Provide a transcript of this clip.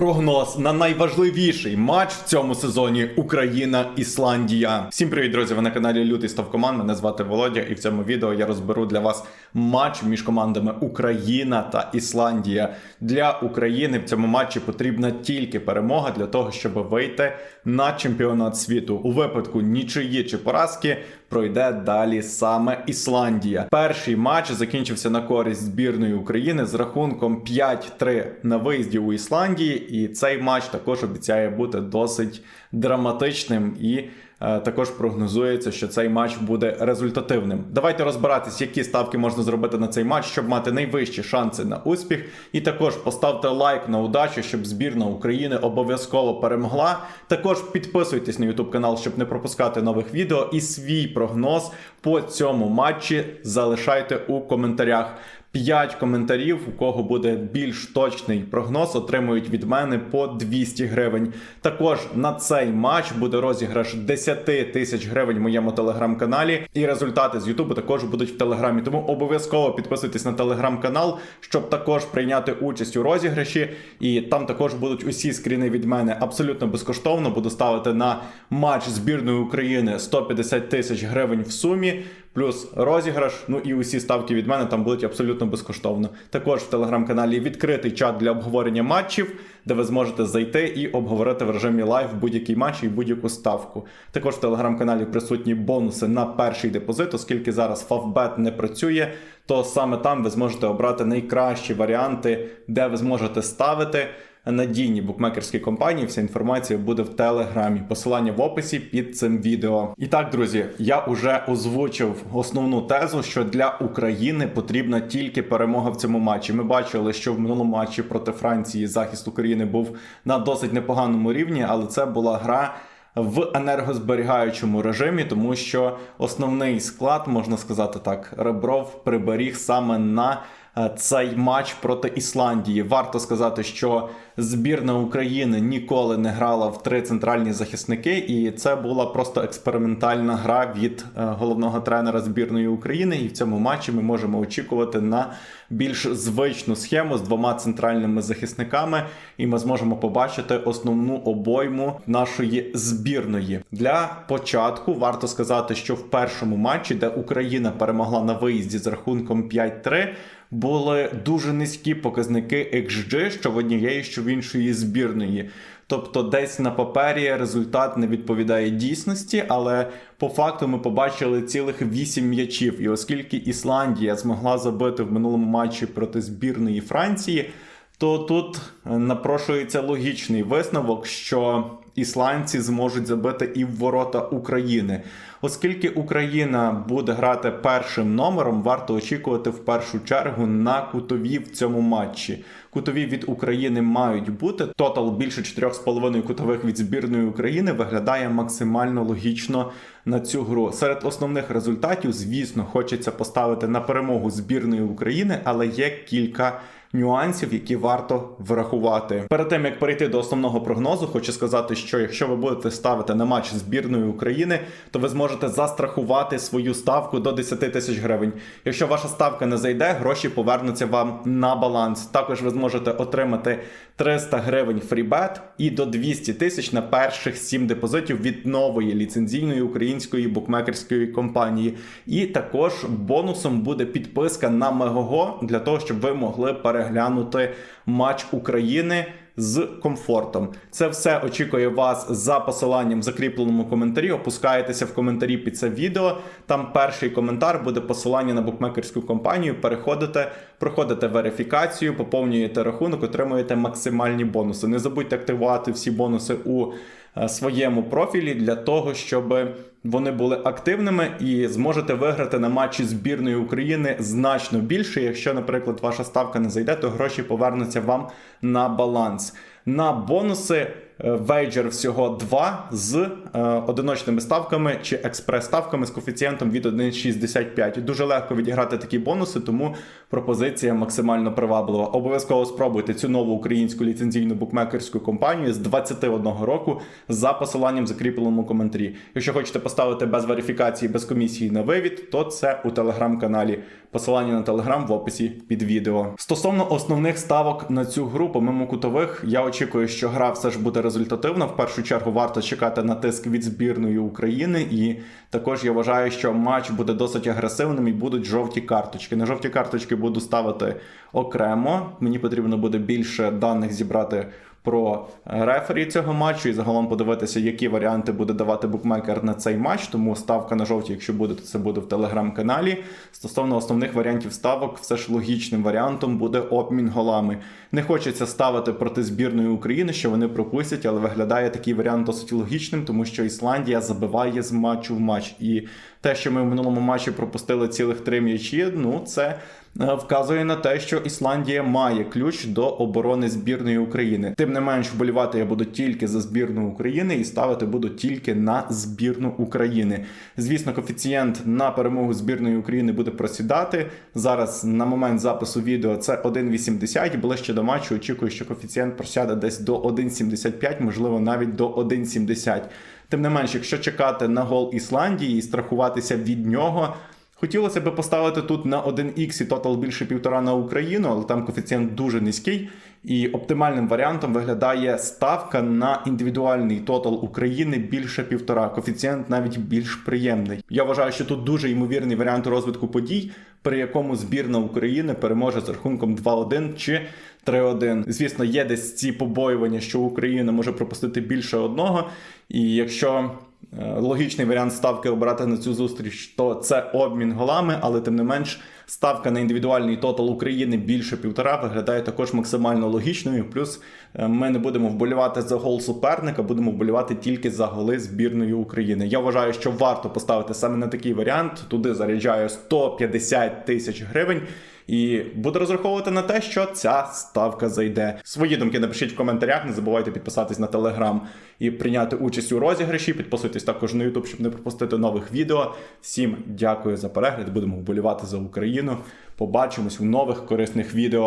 Прогноз на найважливіший матч в цьому сезоні Україна-Ісландія. Всім привіт, друзі! Ви на каналі Лютий Став Команд. Мене звати Володя, і в цьому відео я розберу для вас матч між командами Україна та Ісландія. Для України в цьому матчі потрібна тільки перемога для того, щоб вийти на чемпіонат світу. У випадку нічиї чи поразки пройде далі саме Ісландія. Перший матч закінчився на користь збірної України з рахунком 5-3 на виїзді у Ісландії, і цей матч також обіцяє бути досить драматичним і. е, Також прогнозується, що цей матч буде результативним. Давайте розбиратись, які ставки можна зробити на цей матч, щоб мати найвищі шанси на успіх. І також поставте лайк на удачу, щоб збірна України обов'язково перемогла. Також підписуйтесь на YouTube канал, щоб не пропускати нових відео. І свій прогноз по цьому матчі залишайте у коментарях. 5 коментарів, у кого буде більш точний прогноз, отримують від мене по 200 гривень. Також на цей матч буде розіграш 10 тисяч гривень в моєму телеграм-каналі. І результати з Ютубу також будуть в телеграмі. Тому обов'язково підписуйтесь на телеграм-канал, щоб також прийняти участь у розіграші. І там також будуть усі скріни від мене абсолютно безкоштовно. Буду ставити на матч збірної України 150 тисяч гривень в сумі. Плюс розіграш, ну і усі ставки від мене там будуть абсолютно безкоштовно. Також в телеграм-каналі відкритий чат для обговорення матчів, де ви зможете зайти і обговорити в режимі лайв будь-який матч і будь-яку ставку. Також в телеграм-каналі присутні бонуси на перший депозит, оскільки зараз Favbet не працює, то саме там ви зможете обрати найкращі варіанти, де ви зможете ставити надійні букмекерські компанії. Вся інформація буде в телеграмі. Посилання в описі під цим відео. І так, друзі, я вже озвучив основну тезу, що для України потрібна тільки перемога в цьому матчі. Ми бачили, що в минулому матчі проти Франції захист України був на досить непоганому рівні, але це була гра. В енергозберігаючому режимі, тому що основний склад, можна сказати так, Ребров приберіг саме на е, цей матч проти Ісландії. Варто сказати, що збірна України ніколи не грала в три центральні захисники, і це була просто експериментальна гра від е, головного тренера збірної України. І в цьому матчі ми можемо очікувати на більш звичну схему з двома центральними захисниками, і ми зможемо побачити основну обойму нашої збірної. Для початку варто сказати, що в першому матчі, де Україна перемогла на виїзді з рахунком 5-3, були дуже низькі показники XG, що в однієї, що в іншої збірної. Тобто, десь на папері результат не відповідає дійсності, але по факту ми побачили цілих 8 м'ячів. І оскільки Ісландія змогла забити в минулому матчі проти збірної Франції, то тут е, напрошується логічний висновок, що ісландці зможуть забити і в ворота України. Оскільки Україна буде грати першим номером, варто очікувати в першу чергу на кутові в цьому матчі. Кутові від України мають бути. Тотал більше 4,5 кутових від збірної України виглядає максимально логічно на цю гру. Серед основних результатів, звісно, хочеться поставити на перемогу збірної України, але є кілька нюансів, які варто врахувати. Перед тим як перейти до основного прогнозу, хочу сказати, що якщо ви будете ставити на матч збірної України, то ви зможете застрахувати свою ставку до 10 тисяч гривень. Якщо ваша ставка не зайде, гроші повернуться вам на баланс. Також ви зможете отримати 300 гривень фрібет і до 200 тисяч на перших 7 депозитів від нової ліцензійної української букмекерської компанії. І також бонусом буде підписка на Мегого для того, щоб ви могли переглянути матч України. З комфортом це все очікує вас за посиланням в закріпленому коментарі. Опускаєтеся в коментарі під це відео. Там перший коментар буде посилання на букмекерську компанію. Переходите, проходите верифікацію, поповнюєте рахунок, отримуєте максимальні бонуси. Не забудьте активувати всі бонуси у е, своєму профілі для того, щоб вони були активними і зможете виграти на матчі збірної України значно більше. Якщо, наприклад, ваша ставка не зайде, то гроші повернуться вам на баланс. На бонуси вейджер всього 2 з е, одиночними ставками чи експрес-ставками з коефіцієнтом від 1,65. Дуже легко відіграти такі бонуси, тому пропозиція максимально приваблива. Обов'язково спробуйте цю нову українську ліцензійну букмекерську компанію з 21 року за посиланням в закріпленому коментарі. Якщо хочете поставити без верифікації, без комісії на вивід, то це у телеграм-каналі. Посилання на телеграм в описі під відео. Стосовно основних ставок на цю гру, помимо кутових, я очікую, що гра все ж буде результативна. В першу чергу варто чекати на тиск від збірної України, і також я вважаю, що матч буде досить агресивним і будуть жовті карточки. На жовті карточки буду ставити окремо. Мені потрібно буде більше даних зібрати про рефері цього матчу і загалом подивитися, які варіанти буде давати букмекер на цей матч. Тому ставка на жовті, якщо буде, то це буде в телеграм-каналі. Стосовно основних варіантів ставок, все ж логічним варіантом буде обмін голами. Не хочеться ставити проти збірної України, що вони пропустять, але виглядає такий варіант досить логічним, тому що Ісландія забиває з матчу в матч. І те, що ми в минулому матчі пропустили цілих три м'ячі, ну це е, вказує на те, що Ісландія має ключ до оборони збірної України. Тим не менш, вболівати я буду тільки за збірну України і ставити буду тільки на збірну України. Звісно, коефіцієнт на перемогу збірної України буде просідати. Зараз на момент запису відео це 1,80. Ближче до матчу очікую, що коефіцієнт просяде десь до 1,75, можливо, навіть до 1,70. Тим не менш, якщо чекати на гол Ісландії і страхуватися від нього. Хотілося би поставити тут на 1х і тотал більше півтора на Україну, але там коефіцієнт дуже низький. І оптимальним варіантом виглядає ставка на індивідуальний тотал України більше півтора. Коефіцієнт навіть більш приємний. Я вважаю, що тут дуже ймовірний варіант розвитку подій, при якому збірна України переможе з рахунком 2-1 чи 3-1. Звісно, є десь ці побоювання, що Україна може пропустити більше одного. І якщо логічний варіант ставки обрати на цю зустріч, то це обмін голами, але тим не менш ставка на індивідуальний тотал України більше півтора виглядає також максимально логічною. Плюс е, ми не будемо вболівати за гол суперника, будемо вболівати тільки за голи збірної України. Я вважаю, що варто поставити саме на такий варіант. Туди заряджаю 150 тисяч гривень. І буду розраховувати на те, що ця ставка зайде. Свої думки напишіть в коментарях. Не забувайте підписатись на телеграм і прийняти участь у розіграші. Підписуйтесь також на Ютуб, щоб не пропустити нових відео. Всім дякую за перегляд. Будемо вболівати за Україну. Побачимось у нових корисних відео.